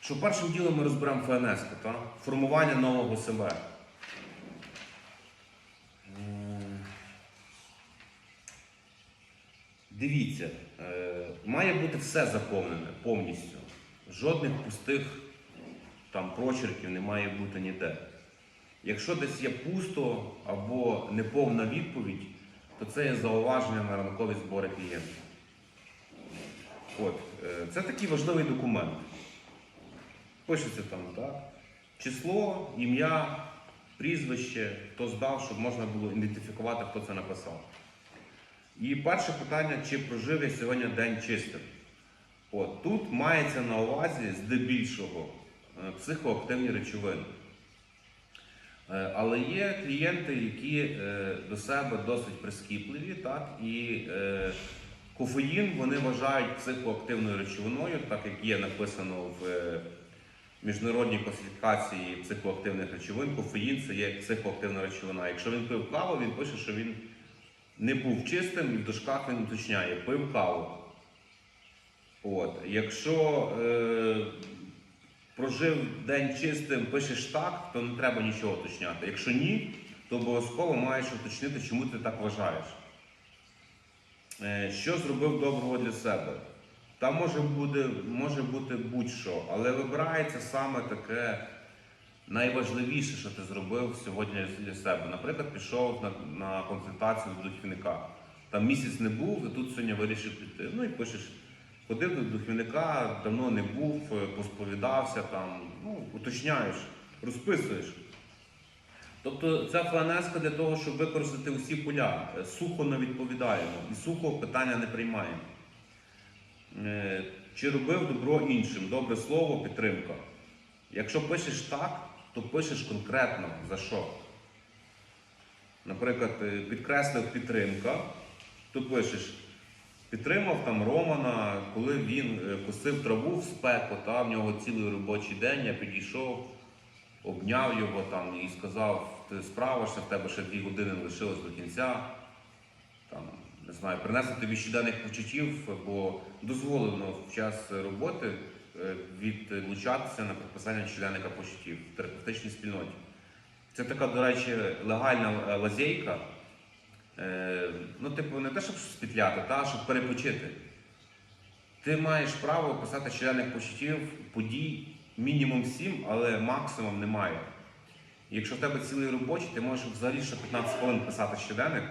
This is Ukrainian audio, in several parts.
Що першим ділом ми розберемо ФНС, та? формування нового себе. Дивіться, е, має бути все заповнене повністю. Жодних пустих там прочерків не має бути ніде. Якщо десь є пусто або неповна відповідь, то це є зауваження на ранкові збори клієнтів. От, е, це такий важливий документ. Пишеться там, так? Число, ім'я, прізвище, хто здав, щоб можна було ідентифікувати, хто це написав. І перше питання, чи прожив я сьогодні день чистим. От, тут мається на увазі здебільшого е, психоактивні речовини. Е, Але є клієнти, які е, до себе досить прискіпливі, так, і е, кофеїн вони вважають психоактивною речовиною, так як є написано в міжнародній класифікації психоактивних речовин. Кофеїн це є психоактивна речовина. Якщо він пив каву, він пише, що він не був чистим, і в дужках він уточняє, пив каву. От. Якщо прожив день чистим, пишеш так, то не треба нічого уточняти. Якщо ні, то обов'язково маєш уточнити, чому ти так вважаєш. Е, що зробив доброго для себе? Там може бути, може бути будь-що, але вибирається саме таке найважливіше, що ти зробив сьогодні для себе. Наприклад, пішов на, на консультацію до духівника. Там місяць не був, і тут сьогодні вирішив піти. Ну і пишеш, ходив до духівника, давно не був, е, посповідався, там, ну, уточняєш, розписуєш. Тобто ця ФНС для того, щоб використати усі поля. Е, Сухо не відповідаємо і сухо питання не приймаємо. Е, Чи робив добро іншим? Добре слово, підтримка. Якщо пишеш так, то пишеш конкретно за що. Наприклад, підкреслив підтримка, то пишеш, підтримав там Романа, коли він е, косив траву в спеку, та, в нього цілий робочий день, я підійшов, обняв його там і сказав, ти справишся, в тебе ще дві години лишилось до кінця. Там, не знаю, принести тобі щоденних почуттів, бо дозволено в час роботи е, відлучатися на підписання щоденника почуттів в терапевтичній спільноті. Це така, до речі, легальна е, лазейка. Е, Ну, типу, не те, щоб спітляти, та щоб перепочити. Ти маєш право писати щоденних почуттів, подій мінімум 7, але максимум немає. Якщо в тебе цілий робочий, ти можеш взагалі ще 15 хвилин писати щоденник,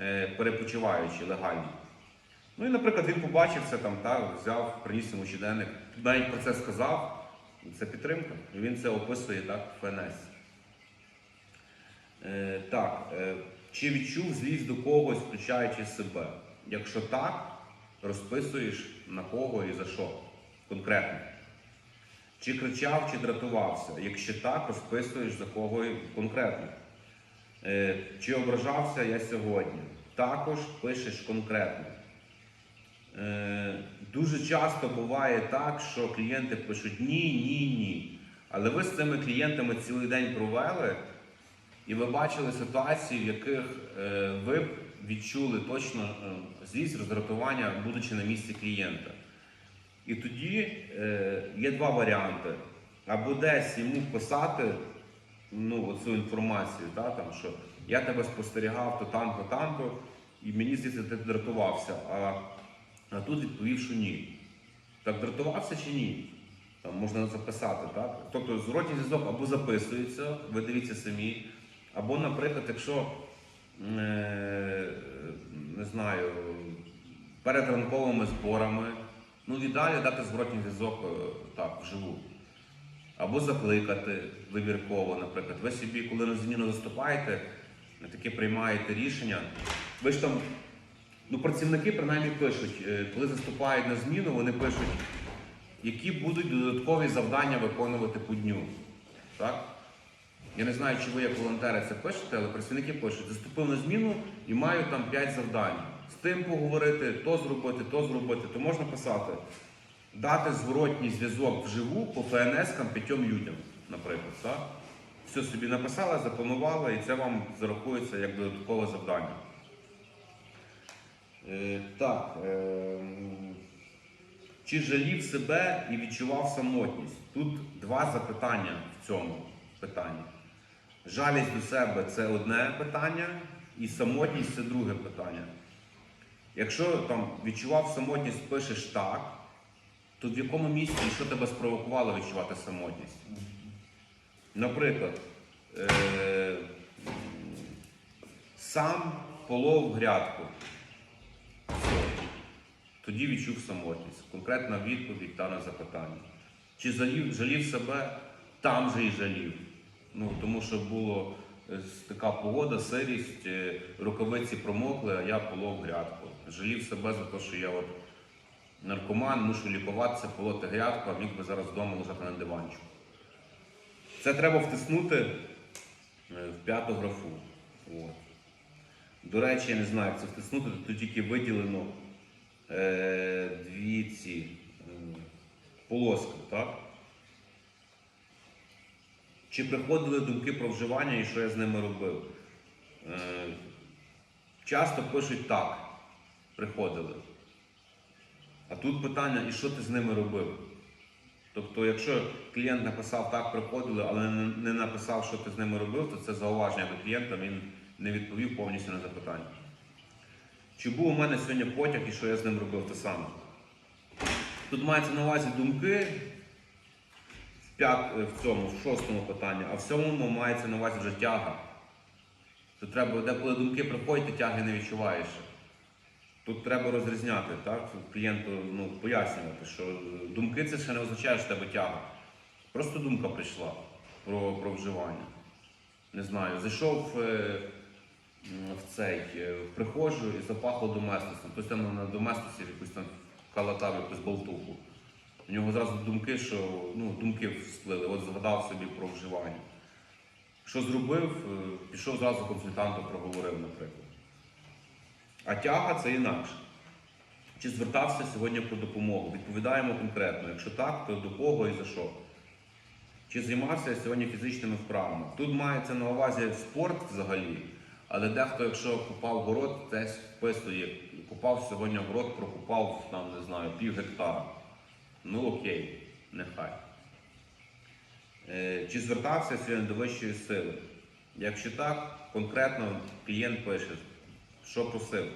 е, перепочиваючи легально. Ну і, наприклад, він побачив це там, та, взяв, приніс йому щоденник, навіть про це сказав, це підтримка. І він це описує так в ФНС. Е, так, е, чи відчув злість до когось, включаючи себе? Якщо так, розписуєш на кого і за що конкретно. Чи кричав, чи дратувався? Якщо так, розписуєш за кого конкретно. Е, чи ображався я сьогодні? Також пишеш конкретно. Е, дуже часто буває так, що клієнти пишуть ні, ні, ні. Але ви з цими клієнтами цілий день провели, і ви бачили ситуації, в яких е, ви б відчули точно е, злість, роздратування, будучи на місці клієнта. І тоді е, є два варіанти. Або десь йому писати ну, цю інформацію, та, там, що я тебе спостерігав то там, то там, то, і мені здається, ти дратувався. А, а тут відповів, що ні. Так дратувався чи ні? Там можна записати, так? Тобто зворотній зв'язок або записується, ви дивіться самі, або, наприклад, якщо е, не знаю, перед ранковими зборами, ну в ідеалі дати зворотній зв'язок е, так, вживу. Або закликати вибірково, наприклад. Ви собі, коли на зміну заступаєте, таке приймаєте рішення. Ви ж там, ну працівники принаймні пишуть, е, коли заступають на зміну, вони пишуть, які будуть додаткові завдання виконувати по дню. Так? Я не знаю, чи ви як волонтери це пишете, але працівники пишуть, заступив на зміну і маю там 5 завдань. З тим поговорити, то зробити, то зробити, то можна писати. Дати зворотній зв'язок вживу по ФНС-кам п'ятьом людям, наприклад. Так? Все собі написали, запланували, і це вам зарахується як додаткове завдання. Е, так. Е, чи жалів себе і відчував самотність? Тут два запитання в цьому питанні. Жалість до себе це одне питання, і самотність це друге питання. Якщо там відчував самотність, пишеш так, то в якому місці і що тебе спровокувало відчувати самотність? Наприклад, е- сам полов грядку. Тоді відчув самотність. Конкретна відповідь та на запитання. Чи жалів, жалів себе? Там же і жалів. Ну, тому що було е, така погода, сирість, е, рукавиці промокли, а я полов грядку. Жалів себе за те, що я от наркоман, мушу лікуватися, полоти грядку, а міг би зараз вдома лежати на диванчику. Це треба втиснути е, в п'яту графу. От. До речі, я не знаю, як це втиснути, тут тільки виділено е, дві ці м, полоски, так? Чи приходили думки про вживання і що я з ними робив? Е, часто пишуть так, приходили. А тут питання, і що ти з ними робив? Тобто, якщо клієнт написав так, приходили, але не написав, що ти з ними робив, то це зауваження до клієнта, він не відповів повністю на запитання. Чи був у мене сьогодні потяг і що я з ним робив те саме? Тут мається на увазі думки в, цьому, в шостому питанні, а в сьомому мається на увазі вже тяга. То треба, деколи думки приходять, ти тяги не відчуваєш. Тут треба розрізняти, так? Клієнту ну, пояснювати, що думки це ще не означає, що тебе тяга. Просто думка прийшла про, про вживання. Не знаю, зайшов е, в цей е, в прихожу і запахло доместосом. Хтось там на доместосі якусь там калатав якусь болтуху. У нього зразу думки, що ну, думки всплили, от згадав собі про вживання. Що зробив, е, пішов зразу консультанту проговорив, наприклад. А тяга це інакше. Чи звертався сьогодні по допомогу? Відповідаємо конкретно. Якщо так, то до кого і за що? Чи займався сьогодні фізичними вправами? Тут мається на увазі спорт взагалі, але дехто, якщо купав город, десь вписує, купав сьогодні город, прокупав там, не знаю, пів гектара. Ну окей, нехай. Е, Чи звертався сьогодні до вищої сили? Якщо так, конкретно клієнт пише, що просив.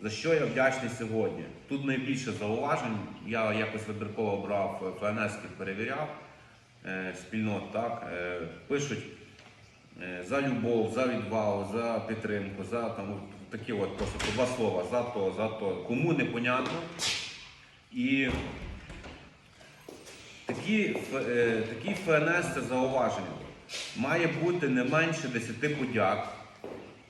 За що я вдячний сьогодні? Тут найбільше зауважень. Я якось вибірково брав ФНС, перевіряв е, спільнот, так, е, пишуть е, за любов, за відвагу, за підтримку, за там, такі от просто два слова, за то, за то. Кому непонятно. І такі, е, такі ФНС це зауваження. Має бути не менше 10 подяк.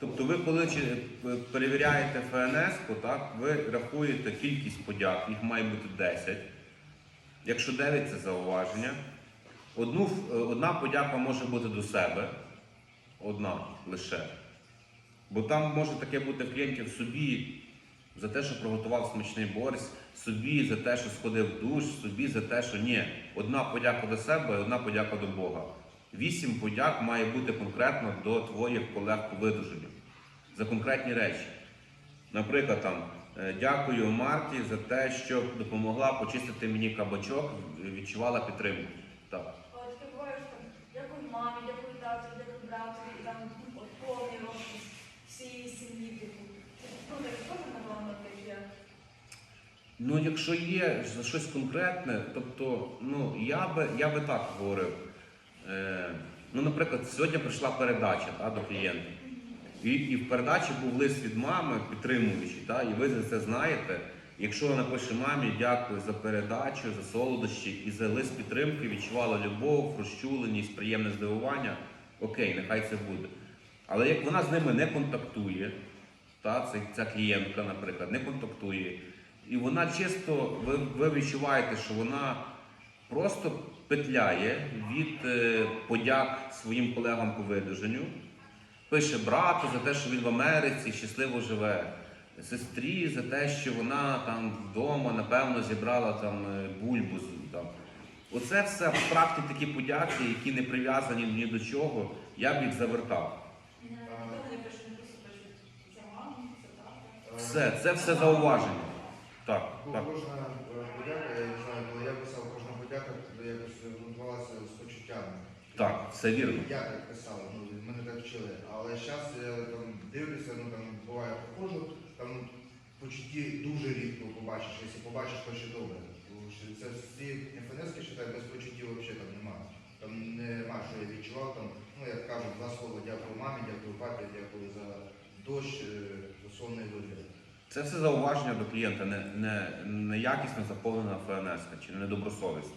Тобто ви коли чи- перевіряєте ФНС, так, ви рахуєте кількість подяк, їх має бути 10. Якщо 9 це зауваження. Одну, е, одна подяка може бути до себе, одна лише. Бо там може таке бути клієнтів собі за те, що приготував смачний борщ, собі за те, що сходив в душ, собі за те, що ні. Одна подяка до себе, одна подяка до Бога. Вісім подяк має бути конкретно до твоїх колег по видуженню за конкретні речі. Наприклад, там е, дякую Марті за те, що допомогла почистити мені кабачок, відчувала підтримку. Так. Дякую мамі, дякую тату, дякую брату, і там от повний розпис всієї сім'ї, типу. Ну, так теж напевно таке. Ну, якщо є щось конкретне, тобто, ну я би я би так говорив. Е, ну, наприклад, сьогодні прийшла передача та, до клієнта. І, і в передачі був лист від мами, підтримуючий, та, і ви це знаєте. Якщо вона пише мамі, дякую за передачу, за солодощі і за лист підтримки, відчувала любов, розчуленість, приємне здивування, окей, нехай це буде. Але як вона з ними не контактує, та, це, ця клієнтка, наприклад, не контактує, і вона чисто, ви, ви відчуваєте, що вона просто петляє від е, подяк своїм колегам по видуженню, пише брату за те, що він в Америці щасливо живе, сестрі за те, що вона там вдома, напевно, зібрала там е, бульбу. Там. Оце все абстрактні такі подяки, які не прив'язані ні до чого, я б їх завертав. Тата. Все, це все зауваження. Так, так. кожна е, подяка, я не знаю, коли я писав, кожна подяка якось готувалася з почуттями. Так, все вірно. Я так писав, ну, мене так вчили. Але зараз я там дивлюся, ну там буває походжу, там почутті дуже рідко побачиш, якщо побачиш, то ще добре. Тому що це всі ФНСки считай, без почуттів взагалі там немає. Там нема, що я відчував, там, ну як кажуть, два слова дякую мамі, дякую папі, дякую за дощ, е, за сонний вигляд. Це все зауваження до клієнта, не, не, неякісно заповнена ФНС чи недобросовісно.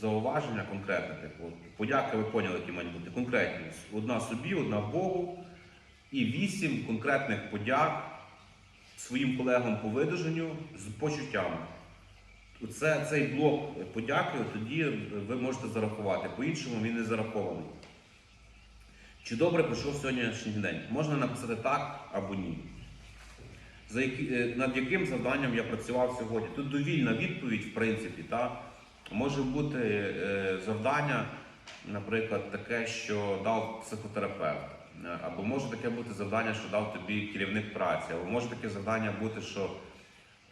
Зауваження конкретне, типу, подяки ви поняли, які мають бути конкретні. Одна собі, одна Богу, і вісім конкретних подяк своїм колегам по видуженню з почуттями. Це, цей блок подяки тоді ви можете зарахувати. По-іншому він не зарахований. Чи добре пройшов сьогоднішній день? Можна написати так або ні. За які, е, над яким завданням я працював сьогодні? Тут довільна відповідь, в принципі, та? може бути е, завдання, наприклад, таке, що дав психотерапевт. Е, Або може таке бути завдання, що дав тобі керівник праці, або може таке завдання бути, що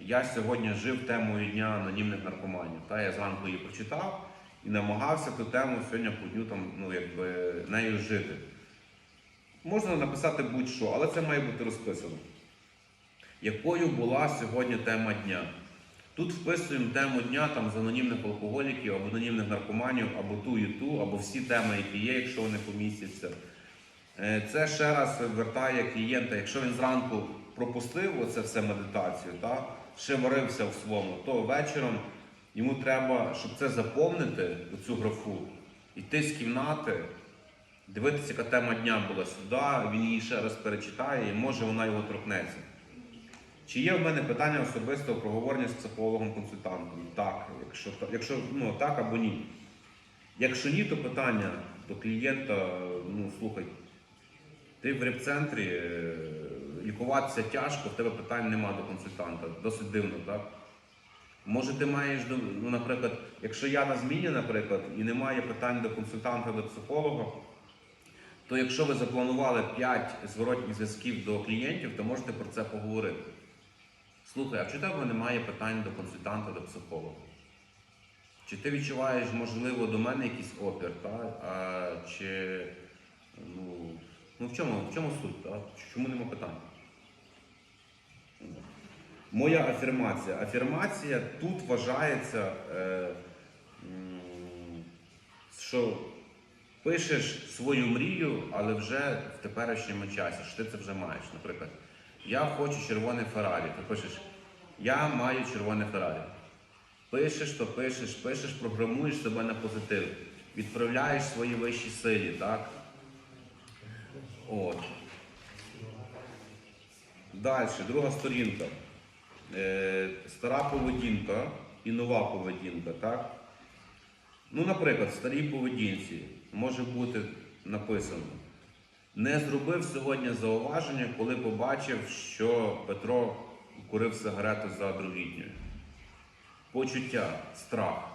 я сьогодні жив темою дня анонімних наркоманів. Та я зранку її прочитав і намагався ту тему сьогодні по дню там, ну, якби, нею жити. Можна написати будь-що, але це має бути розписано. Якою була сьогодні тема дня? Тут вписуємо тему дня там, з анонімних алкоголіків або анонімних наркоманів, або ту і ту, або всі теми, які є, якщо вони помістяться. Е, Це ще раз вертає клієнта, якщо він зранку пропустив оце все медитацію, та, ще варився в своєму, то вечором йому треба, щоб це заповнити, цю графу, йти з кімнати, дивитися, яка тема дня була сюди, він її ще раз перечитає і може вона його торкнеться. Чи є в мене питання особистого проговорення з психологом-консультантом? Так, якщо, якщо ну, так або ні. Якщо ні, то питання до клієнта, ну слухай, ти в репцентрі, е, лікуватися тяжко, в тебе питань нема до консультанта. Досить дивно, так? Може, ти маєш, ну, наприклад, якщо я на зміні, наприклад, і немає питань до консультанта, до психолога, то якщо ви запланували 5 зворотніх зв'язків до клієнтів, то можете про це поговорити. Слухай, а чи тебе немає питань до консультанта, до психолога? Чи ти відчуваєш, можливо, до мене якийсь опір, та? А, чи ну, ну в чому, в чому суть? Та? Чому нема питань? Моя афірмація. Афірмація тут вважається, е, що пишеш свою мрію, але вже в теперішньому часі, що ти це вже маєш. Наприклад, я хочу червоне Феррарі. Ти пишеш, я маю червоне Феррарі. Пишеш, то пишеш, пишеш, програмуєш себе на позитив, відправляєш свої вищі силі, так? От. Далі, друга сторінка. Е, стара поведінка і нова поведінка, так? Ну, наприклад, в старій поведінці може бути написано: не зробив сьогодні зауваження, коли побачив, що Петро курив сигарету за другітньою. Почуття, страх,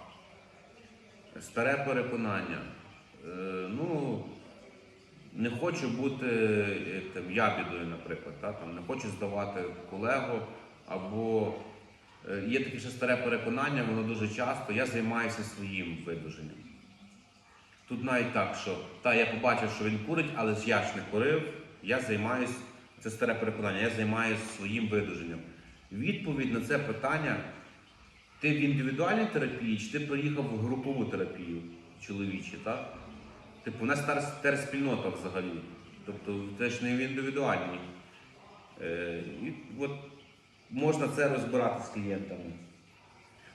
старе переконання. Е, ну, не хочу бути е, там, ябідою, наприклад, та, там, не хочу здавати колегу, або е, є таке ще старе переконання, воно дуже часто, я займаюся своїм видуженням. Тут навіть так, що та я побачив, що він курить, але ж я ж не курив, я займаюся, це старе переконання, я займаюся своїм видуженням. Відповідь на це питання: ти в індивідуальній терапії, чи ти приїхав в групову терапію чоловічі, так? Типу, у нас тер- терспільнота взагалі. Тобто це ж не в індивідуальній. Е, і от можна це розбирати з клієнтами.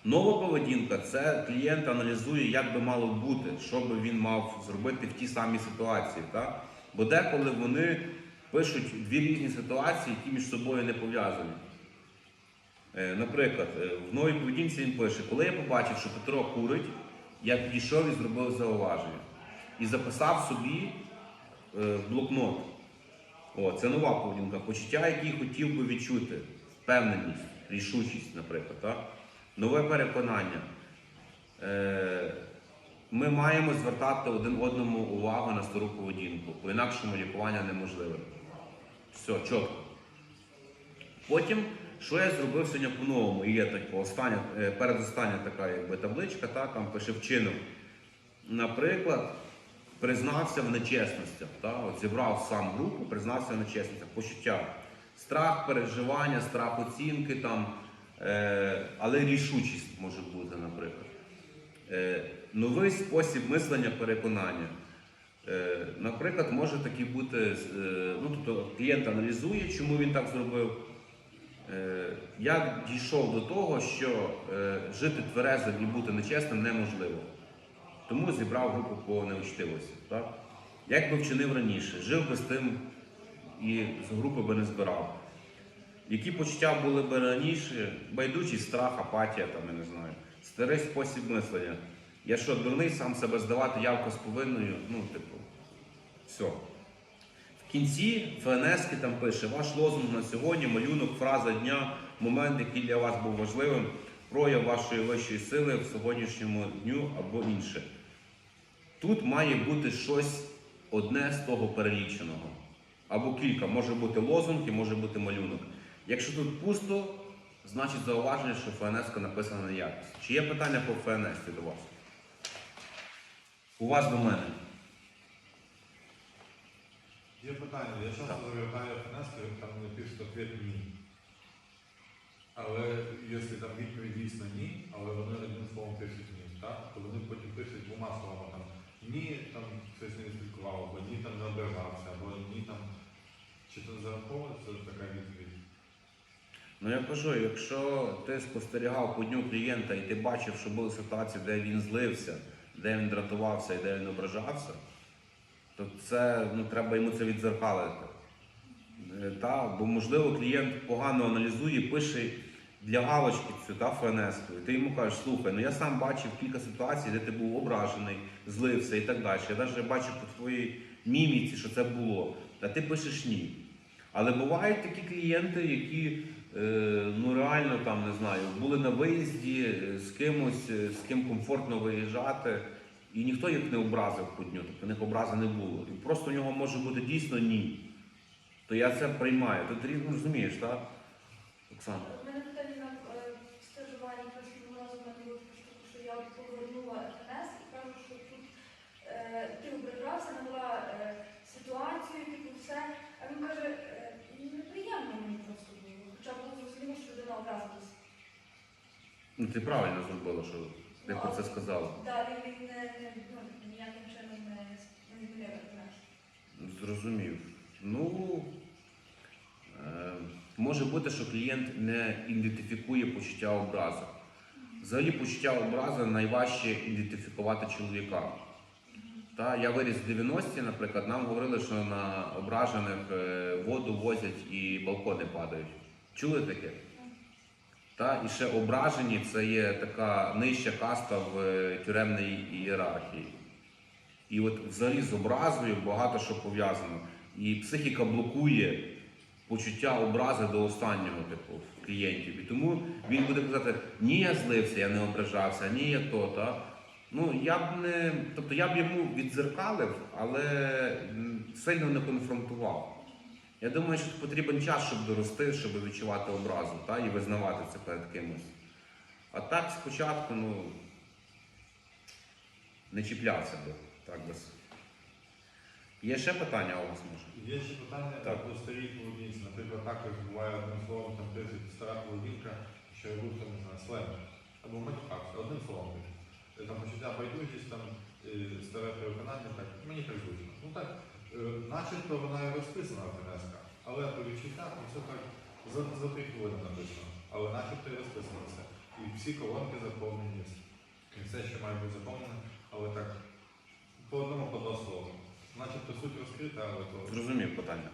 Нова поведінка це клієнт аналізує, як би мало бути, що би він мав зробити в тій самій ситуації. Так? Бо деколи вони пишуть дві різні ситуації, які між собою не пов'язані. Е, Наприклад, е, в новій поведінці він пише, коли я побачив, що Петро курить, я підійшов і зробив зауваження. І записав собі е, блокнот. О, це нова поведінка. Почуття, які хотів би відчути. Впевненість, рішучість, наприклад. Так? Нове переконання. Е, ми маємо звертати один одному увагу на стару поведінку. По інакшому лікування неможливе. Все, чітко. Потім, що я зробив сьогодні по-новому? Є така остання, е, передостання така якби, табличка, та, там пише вчинок. Наприклад, признався в нечесностях. Та? От зібрав сам групу, признався в нечесностях, почуття. Страх, переживання, страх оцінки, там, але рішучість може бути, наприклад. Е, новий спосіб мислення, переконання. Е, наприклад, може такий бути, е, ну, тобто клієнт аналізує, чому він так зробив. Е, я дійшов до того, що е, жити тверезим і бути нечесним неможливо. Тому зібрав групу по неучтивості. Так? Як би вчинив раніше, жив би з тим і з групи би не збирав. Які почуття були б раніше, байдужість, страх, апатія, там, я не знаю, старий спосіб мислення. Я що, дурний сам себе здавати явку з повинною, ну, типу, все. В кінці ФНСки там пише ваш лозунг на сьогодні, малюнок, фраза дня, момент, який для вас був важливим, прояв вашої вищої сили в сьогоднішньому дню або інше. Тут має бути щось одне з того переліченого. Або кілька. Може бути лозунг і може бути малюнок. Якщо тут пусто, значить зауваження, що ФНС написана на якість. Чи є питання по ФНС до вас? У вас до мене. Є питання, я часто завертаю ФНС, там не пишуть ответ ні. Але якщо там відповідь дійсно ні, але вони одним словом пишуть ні, так? то вони потім пишуть двома словами там ні, там щось не відслідкував, або ні там не ображався, або ні там. Чи це зараховується така відповідь? Ну я кажу, якщо ти спостерігав по дню клієнта і ти бачив, що були ситуації, де він злився, де він дратувався і де він ображався, то це ну, треба йому це відзеркалити. Е, Та, бо можливо клієнт погано аналізує, пише для галочки цю та ФНС. І ти йому кажеш, слухай, ну я сам бачив кілька ситуацій, де ти був ображений, злився і так далі. Я навіть бачив по твоїй міміці, що це було. А ти пишеш ні. Але бувають такі клієнти, які ну реально там не знаю, були на виїзді е, з кимось, е, з ким комфортно виїжджати, і ніхто їх не образив по дню, тобто них образи не було. І просто у нього може бути дійсно ні. То я це приймаю. Ти розумієш, так? Оксана? У мене питання на е, стажуванні трошки було з мене було таку штуку, що я от повернула ФНС і кажу, що тут е, ти ображався, навела е, ситуацію, типу все. А він каже, е, неприємно мені просто було. Хоча було зрозуміло, що людина образилась. Ну ти правильно зробила, що ти про це сказала. Так, він, не, ніяким чином не, змінив. Зрозумів. Ну е, може бути, що клієнт не ідентифікує почуття образи. Взагалі почуття образи найважче ідентифікувати чоловіка. Та, я виріс в 90-ті, наприклад, нам говорили, що на ображених е, воду возять і балкони падають. Чули таке? Та, і ще ображені це є така нижча каста в е, тюремній ієрархії. І от взагалі з образою багато що пов'язано. І психіка блокує почуття образи до останнього типу клієнтів. І тому він буде казати, ні, я злився, я не ображався, ні, я то, та. Ну, я б не. Тобто я б йому відзеркалив, але сильно не конфронтував. Я думаю, що потрібен час, щоб дорости, щоб відчувати образу та, і визнавати це перед кимось. А так спочатку, ну, не чіплявся би. Так без. Є ще питання у вас може? Є ще питання Так. по старій поведінці. Наприклад, також буває одним словом там пишуть стара поведінка, що я був там, не знаю, слем. Або матюкався, одним словом Там почуття байдужість, там е, старе переконання, так, мені так зручно. Ну так, начебто вона і розписана в але по відчуттях ну, це так за, за три хвилини написано. Але начебто і розписано все. І всі колонки заповнені, і все, що має бути заповнено, але так по одному по два слова. Начебто суть розкрита, але то. Зрозумів питання.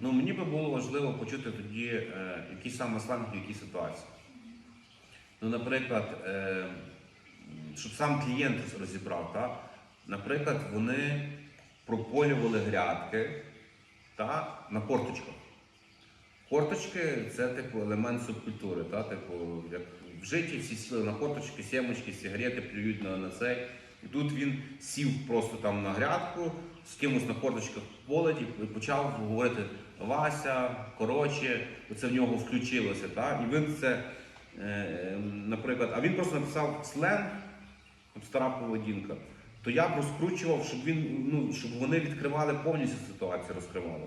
Ну мені би було важливо почути тоді, е, який саме сленг в якій ситуації. Ну, наприклад, е, щоб сам клієнт розібрав, так? наприклад, вони прополювали грядки та, на корточках. Корточки це типу елемент субкультури, та? типу, як в житті всі сіли на корточки, сімочки, сигарети плюють на, на цей. І тут він сів просто там на грядку, з кимось на корточках в і почав говорити Вася, коротше, це в нього включилося. Так? І він це, е, наприклад, а він просто написав сленг, стара поведінка. То я б розкручував, щоб він, ну, щоб вони відкривали повністю ситуацію, розкривали.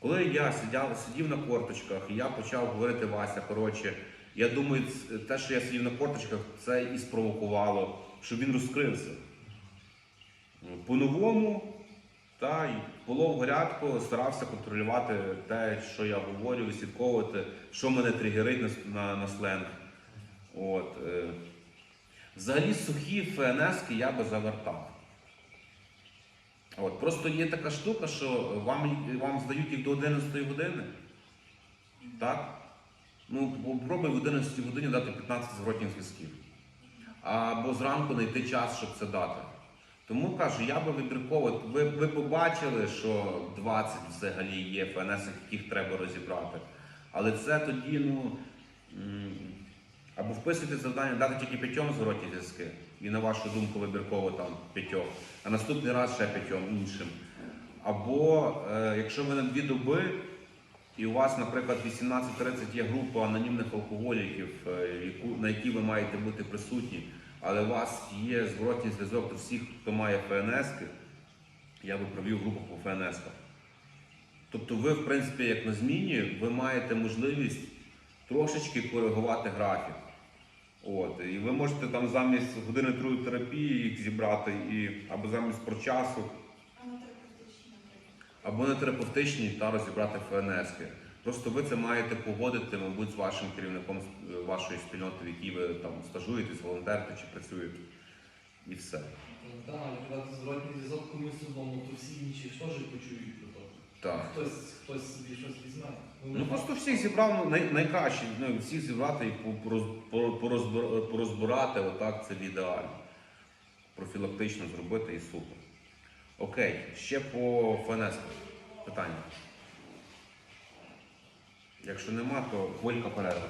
Коли я сидяв, сидів на корточках і я почав говорити Вася, коротше, я думаю, те, що я сидів на корточках, це і спровокувало, щоб він розкрився. По-новому, та, і полов горядку старався контролювати те, що я говорю, відслідковувати, що мене тригерить на, на, на сленг. От, е. Взагалі сухі ФНСки я би завертав. От, просто є така штука, що вам, вам здають їх до 11 години. Так? Ну, попробуй в 11 годині дати 15 зворотніх зв'язків. Або зранку знайти час, щоб це дати. Тому кажу, я би вибірково. Ви, ви побачили, що 20 взагалі є ФНС, яких треба розібрати. Але це тоді, ну. Вписуйте завдання, дати тільки п'ятьом зворотні зв'язки. І на вашу думку вибірково там п'ятьох, а наступний раз ще п'ятьом іншим. Або е, якщо ви на дві доби, і у вас, наприклад, 18.30 є група анонімних алкоголіків, е, на якій ви маєте бути присутні, але у вас є зворотній зв'язок до всіх, хто має ФНС, я би провів групу по ФНС. Тобто ви, в принципі, як на зміні, ви маєте можливість трошечки коригувати графік. От, і ви можете там замість години другої терапії їх зібрати, і, або замість про часу, А на терапевтичній, наприклад. або на терапевтичній та розібрати ФНСки. Просто ви це маєте погодити, мабуть, з вашим керівником е, вашої спільноти, в якій ви там стажуєтесь, волонтерите чи працюєте. І все. Так, якщо зворотній зв'язок комусь одному, то всі інші теж почують. Так. Хтось, хтось собі щось візьме. Ну просто всіх зібрав ну, най, найкраще, ну, всіх зібрати і по- пороз- по- порозбир- порозбирати, отак це в ідеалі. Профілактично зробити і супер. Окей, ще по ФНС питання. Якщо нема, то хвилька перерва.